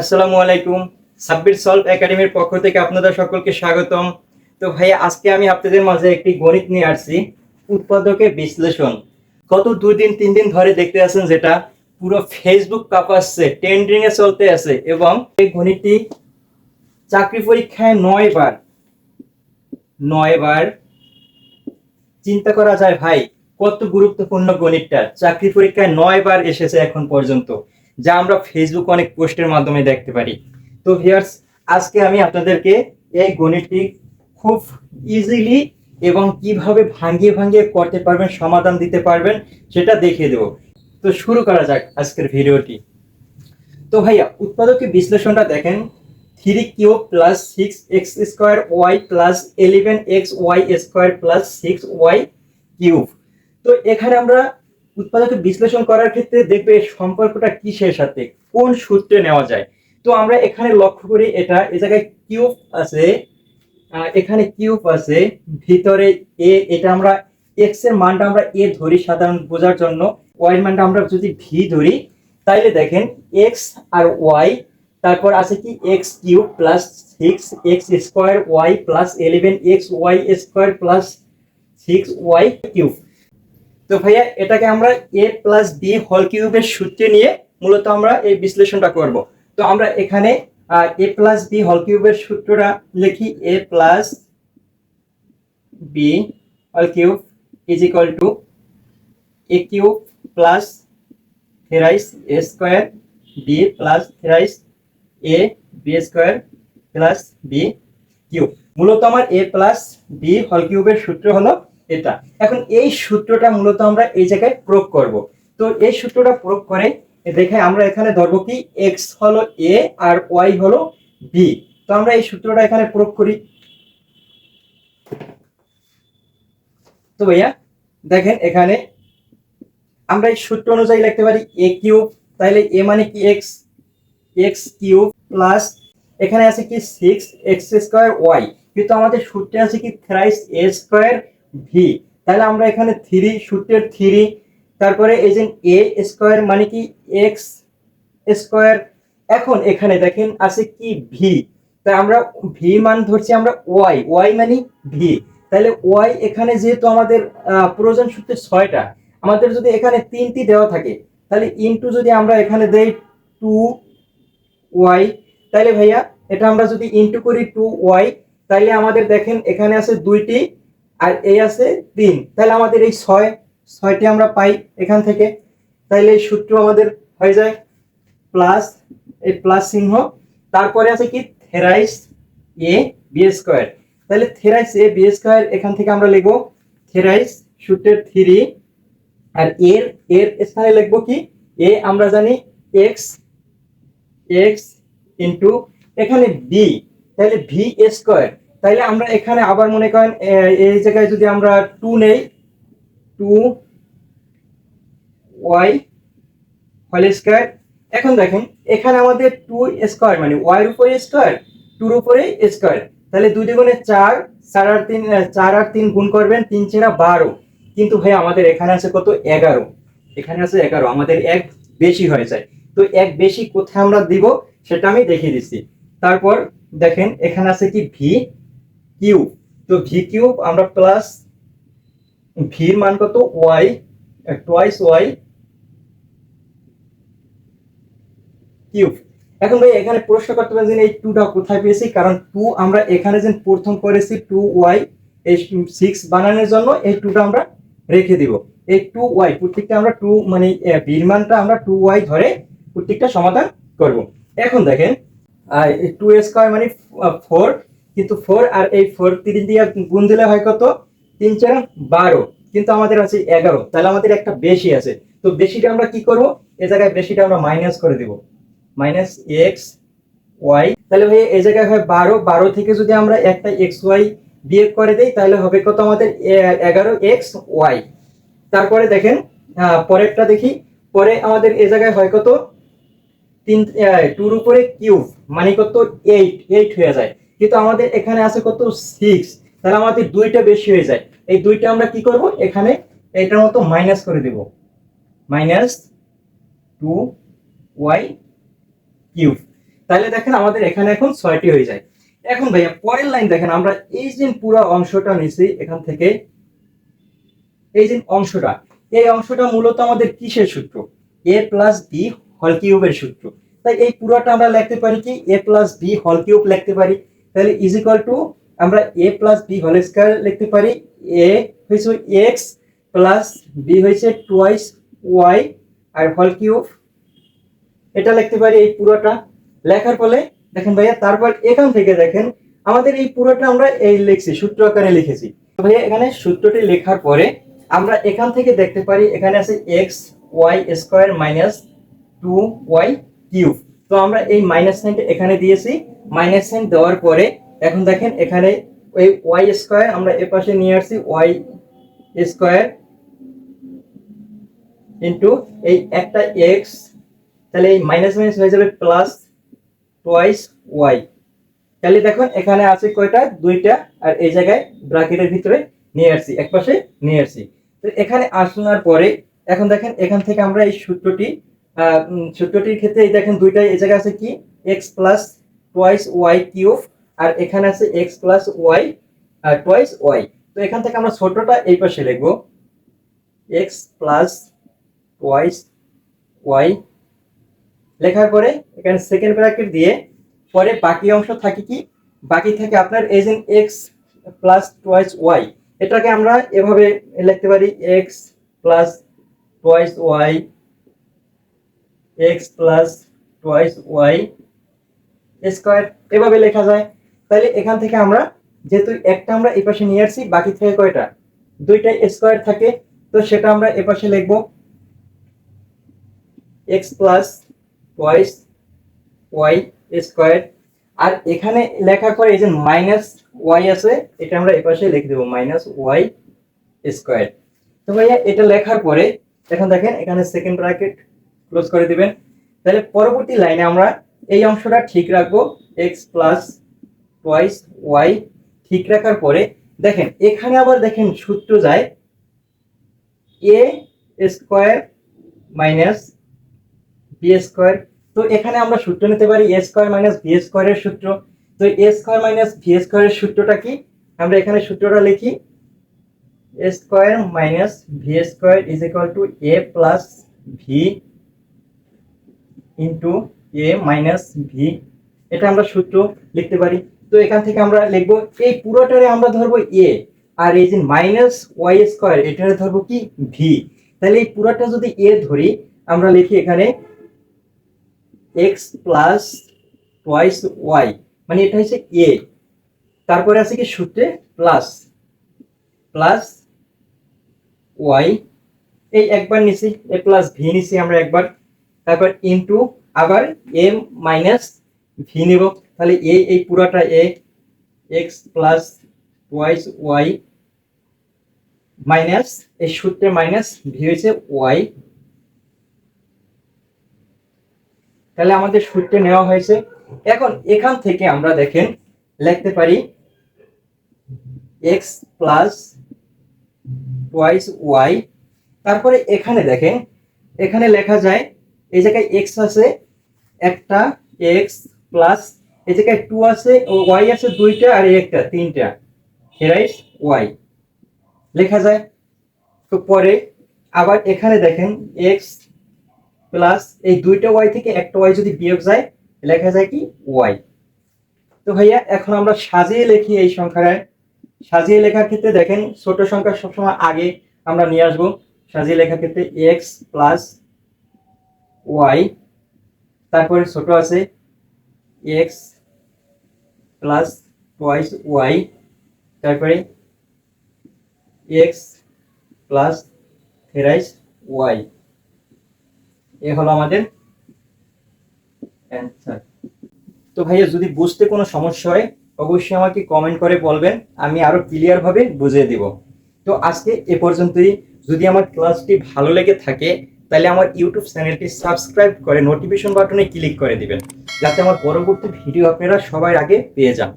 আসসালামু আলাইকুম। সাব্বির সলভ একাডেমির পক্ষ থেকে আপনাদের সকলকে স্বাগতম। তো ভাইয়া, আজকে আমি আপনাদের মাঝে একটি গণিত নিয়ে আসছি উৎপাদকের বিশ্লেষণ। গত দুই দিন, তিন দিন ধরে দেখতে আছেন যেটা পুরো ফেসবুক কাঁপাচ্ছে ট্রেন্ডিং এ চলতে আছে এবং এই গণিতটি চাকরি পরীক্ষায় নয় বার নয় বার চিন্তা করা যায় ভাই, কত গুরুত্বপূর্ণ গণিতটা। চাকরি পরীক্ষায় নয় বার এসেছে এখন পর্যন্ত। যা আমরা ফেসবুক অনেক পোস্টের মাধ্যমে দেখতে পারি। তো ভিয়ার্স আজকে আমি আপনাদেরকে এই গণিতটি খুব ইজিলি এবং কীভাবে ভাঙিয়ে ভাঙিয়ে করতে পারবেন, সমাধান দিতে পারবেন, সেটা দেখিয়ে দেবো। তো শুরু করা যাক আজকের ভিডিওটি। তো ভাইয়া উৎপাদকের বিশ্লেষণটা দেখেন। Three q plus six x square y plus eleven x y square plus six y cube. তো এখানে আমরা উৎপাদকে বিশ্লেষণ করার ক্ষেত্রে দেখবে সম্পর্কটা কিসের সাথে, কোন সূত্রে নেওয়া যায়। তো আমরা এখানে লক্ষ্য করি এটা, এ জায়গায় কিউব আছে এখানে কিউব আছে, ভিতরে এ, এটা আমরা এক্সের মানটা আমরা এ ধরি সাধারণ বোঝার জন্য ওয়াই এর মানটা আমরা যদি ভি ধরি, তাইলে দেখেন এক্স আর ওয়াই তারপর আছে কি x cube plus six x square y plus eleven x y square plus six y cube. তো ভাইয়া, এটাকে আমরা এ প্লাস বি হল কিউবের সূত্রে নিয়ে মূলত আমরা এই বিশ্লেষণটা করব। তো আমরা এখানে এ প্লাস বি হল কিউবের সূত্রটা লিখি a plus b whole cube is equal to a cube plus thrice a square b plus thrice a b square plus b cube মূলত আমার এ প্লাস বি হল কিউবের সূত্র হলো এটা। এখন এই সূত্রটা মূলত আমরা এই জায়গায় প্রয়োগ করব। তো এই সূত্রটা প্রয়োগ করে দেখে আমরা এখানে ধরবো কি এক্স হলো এ আর ওয়াই হলো বি তো আমরা এই সূত্রটা এখানে প্রয়োগ করি। তো ভাইয়া, দেখেন এখানে আমরা এই সূত্র অনুযায়ী লিখতে পারি এ কিউব তাহলে এ মানে কি এক্স এক্স কিউব প্লাস এখানে আছে কি সিক্স এক্স স্কোয়ার ওয়াই কিন্তু আমাদের সূত্রে আছে কি থ্রাইস এ স্কোয়ার ভি তাহলে আমরা এখানে থ্রি সূত্রের থ্রি তারপরে এই যে এ স্কোয়ার মানে কি এক্স স্কোয়ার এখন এখানে দেখেন আছে কি ভি তাই আমরা ভি মান ধরছি আমরা ওয়াই ওয়াই মানে ভি তাহলে ওয়াই এখানে যেহেতু আমাদের প্রয়োজন সূত্রে ছয়টা, আমাদের যদি এখানে তিনটি দেওয়া থাকে, তাহলে ইনটু যদি আমরা এখানে দেই টু ওয়াই তাহলে ভাইয়া, এটা আমরা যদি ইনটু করি টু ওয়াই তাহলে আমাদের দেখেন এখানে আছে দুইটি আর এই আছে তিন। তাহলে আমাদের এই ছয়, ছয়টি আমরা পাই এখান থেকে। তাহলে এই সূত্র আমাদের হয়ে যায় প্লাস, এই প্লাস চিহ্ন। তারপরে আছে কি? Thrice a b square. তাহলে থেরাইস এ বি স্কোয়ার এখান থেকে আমরা লিখব থেরাইস সূত্রের থ্রি। আর এর এর স্থানে লিখব কি? এ আমরা জানি এক্স এক্স ইন্টু এখানে বি। তাহলে ভি স্কোয়ার। তাহলে আমরা এখানে আবার মনে করেন এই জায়গায় যদি আমরা টু নেই টু ওয়াই হোল স্কোয়ার এখন দেখেন, এখানে আমাদের টু স্কোয়ার মানে ওয়াই উপরে স্কোয়ার টুর উপরে স্কোয়ার তাহলে দুই দ্বিগুণে চার চার আর তিন চার আর তিন গুণ করবেন, তিন চেরা বারো। কিন্তু ভাই, আমাদের এখানে আছে কত? এগারো। এখানে আছে এগারো, আমাদের এক বেশি হয়ে যায়। তো এক বেশি কোথায় আমরা দিব? সেটা আমি দেখিয়ে দিচ্ছি। তারপর দেখেন, এখানে আছে কি? ভি কিউব তো ভি কিউব আমরা প্লাস ভির মান কত? ওয়াই টোয়াইস ওয়াই কিউব এখন ভাই, এখানে প্রশ্ন করতে পারেন এই টুটা কোথায় পেয়েছি? কারণ টু আমরা এখানে যে প্রথম করেছি টু ওয়াই এই সিক্স বানানোর জন্য এই টুটা আমরা রেখে দিব। এই টু ওয়াই প্রত্যেকটা আমরা টু মানে বীর মানটা আমরা টু ওয়াই ধরে প্রত্যেকটা সমাধান করব। এখন দেখেন টু স্কোয়ার মানে ফোর কিন্তু ফোর আর এই ফোর তিন দিয়ে গুণ দিলে হয় কত? তিন চার বারো। কিন্তু আমাদের আছে এগারো। তাহলে আমাদের একটা বেশি আছে। তো বেশিটা আমরা কি করব? এ জায়গায় বেশিটা আমরা মাইনাস করে দিব। মাইনাস এক্স ওয়াই তাহলে ভাই এই জায়গায় হয় বারো। বারো থেকে যদি আমরা একটা এক্স ওয়াই বিয়োগ করে দেই, তাহলে হবে কত আমাদের? এ- এগারো এক্স ওয়াই তারপরে দেখেন পরেরটা দেখি। পরে আমাদের এ জায়গায় হয় কত? তিন টুর উপরে কিউব মানে কত? এইট এইট হয়ে যায়। কিন্তু আমাদের এখানে আছে কত? সিক্স তাহলে আমাদের দুইটা বেশি হয়ে যায়। এই দুইটা আমরা কি করব? এখানে এটার মতো মাইনাস করে দেব। মাইনাস টু ওয়াই কিউব তাহলে দেখেন আমাদের এখানে এখন ছয়টি হয়ে যায়। এখন ভাইয়া, পরের লাইন দেখেন, আমরা এই যে পুরো অংশটা নিছি এখান থেকে, এই যে অংশটা, এই অংশটা মূলত আমাদের কিসের সূত্র? এ প্লাস বি হল কিউবের সূত্র। তাই এই পুরোটা আমরা লিখতে পারি কি? এ প্লাস বি হল কিউব লিখতে পারি। তাহলে ইজ ইকুয়াল টু আমরা A plus B whole square লিখতে পারি। এ হয়েছে এক্স প্লাস বি হয়েছে টুয়াইস ওয়াই আর হল কিউব এটা লিখতে পারি এই পুরোটা। লেখার ফলে, দেখেন ভাইয়া, তারপর এখান থেকে দেখেন, আমাদের এই পুরোটা আমরা এই লিখছি, সূত্র আকারে লিখেছি। তো ভাইয়া, এখানে সূত্রটি লেখার পরে আমরা এখান থেকে দেখতে পারি, এখানে আছে x y square minus two y cube তো আমরা এই মাইনাস সাইনটা এখানে দিয়েছি। মাইনাস সাইন দেওয়ার পরে, এখন দেখেন এখানে ওই ওয়াই স্কোয়ার আমরা এ পাশে নিয়ে আসছি ওয়াই স্কোয়ার ইন্টু এই একটা এক্স তাহলে এই মাইনাস মাইনাস হয়ে যাবে প্লাস টোয়াইস ওয়াই তাহলে দেখুন এখানে আছে কয়টা? দুইটা, আর এই জায়গায় ব্র্যাকেটের ভিতরে নিয়ে আসছি, এক পাশে নিয়ে আসছি। তো এখানে আসানোর পরে, এখন দেখেন এখান থেকে আমরা এই সূত্রটি সূত্রটির ক্ষেত্রে এই দেখেন দুইটাই, এই জায়গায় আছে কি? X plus twice y cube আর এখানে আছে x plus y twice y তো এখান থেকে আমরা ছোটটা এই পাশে লিখব। এক্স প্লাস টোয়াইস ওয়াই লেখার পরে এখানে সেকেন্ড ব্র্যাকেট দিয়ে পরে বাকি অংশ থাকে কি? বাকি থাকে আপনার এই যে এক্স প্লাস টোয়াইস ওয়াই এটাকে আমরা এভাবে লিখতে পারি x plus twice y x plus twice y square এভাবে লেখা যায়। তাহলে এখান থেকে আমরা যেহেতু একটা আমরা এই পাশে নিয়ে আসছি, বাকি থেকে কয়টা? দুইটা স্কোয়ার থাকে, তো সেটা আমরা এ পাশে লিখব। X plus twice y square আর এখানে লেখার পরে এই যে মাইনাস ওয়াই আছে, এটা আমরা এপাশে লিখে দেবো মাইনাস ওয়াই স্কোয়ার তো ভাইয়া, এটা লেখার পরে, এখন দেখেন, এখানে সেকেন্ড ব্র্যাকেট ক্লোজ করে দিবেন। তাহলে পরবর্তী লাইনে আমরা এই অংশটা ঠিক রাখব। এক্স প্লাস টোয়াইস ওয়াই ঠিক রাখার পরে দেখেন, এখানে আবার দেখেন সূত্র যায় a square minus b square তো এখানে আমরা সূত্র নিতে পারি এ স্কোয়ার মাইনাস বি স্কোয়ারের সূত্র। তো এ স্কোয়ার মাইনাস ভি স্কোয়ারের সূত্রটা কি? আমরা এখানে সূত্রটা লিখি। A square minus b square is equal to a plus b into a minus b এটা আমরা সূত্র লিখতে পারি। তো এখান থেকে আমরা লিখব, এই পুরোটারে আমরা ধরবো এ আর এই যে মাইনাস ওয়াই স্কোয়ার এটারে ধরবো কি? ভি তাহলে এই পুরোটা যদি এ ধরি, আমরা লিখি এখানে এক্স প্লাস টোয়াইস ওয়াই মানে এটা হচ্ছে এ তারপরে আছে কি সূত্রে? প্লাস প্লাস ওয়াই এই একবার নিছি এ প্লাস ভি নিছি আমরা একবার। তারপর ইনটু আবার এম মাইনাস ভি নিব। তাহলে এ এই পুরাটা এ x plus twice y minus এই সূত্রে মাইনাস ভি হয়েছে ওয়াই তাহলে আমাদের সূত্রে নেওয়া হয়েছে। এখন এখান থেকে আমরা দেখেন, লিখতে পারি এক্স প্লাস টোয়াইস ওয়াই তারপরে এখানে দেখেন, এখানে লেখা যায় এই জায়গায় এক্স আছে, একটা এক্স প্লাস এই জায়গায় টু আছে ওয়াই আছে দুইটা আর একটা, তিনটা। হেরাইস ওয়াই লেখা যায়। তো পরে আবার এখানে দেখেন এক্স প্লাস এই দুইটা ওয়াই থেকে একটা ওয়াই যদি বিয়োগ যায়, লেখা যায় কি? ওয়াই তো ভাইয়া, এখন আমরা সাজিয়ে লিখি এই সংখ্যায় সাজিয়ে লেখার ক্ষেত্রে দেখেন ছোট সংখ্যা সবসময় আগে আমরা নিয়ে আসব। সাজিয়ে লেখার ক্ষেত্রে এক্স প্লাস ওয়াই তারপরে ছোট আছে এক্স প্লাস টোয়াইস ওয়াই তারপরে এক্স প্লাস থেরাইস ওয়াই এ হলো আমাদের অ্যান্সার তো ভাইয়া, যদি বুঝতে কোনো সমস্যা হয়, অবশ্যই আমাকে কমেন্ট করে বলবেন, আমি আরও ক্লিয়ার ভাবে বুঝিয়ে দিব। তো আজকে এ পর্যন্তই। যদি আমার ক্লাসটি ভালো লেগে থাকে তাহলে আমার ইউটিউব চ্যানেলটি সাবস্ক্রাইব করে নোটিফিকেশন বাটনে ক্লিক করে দিবেন, যাতে আমার পরবর্তী ভিডিও আপনারা সবার আগে পেয়ে যান।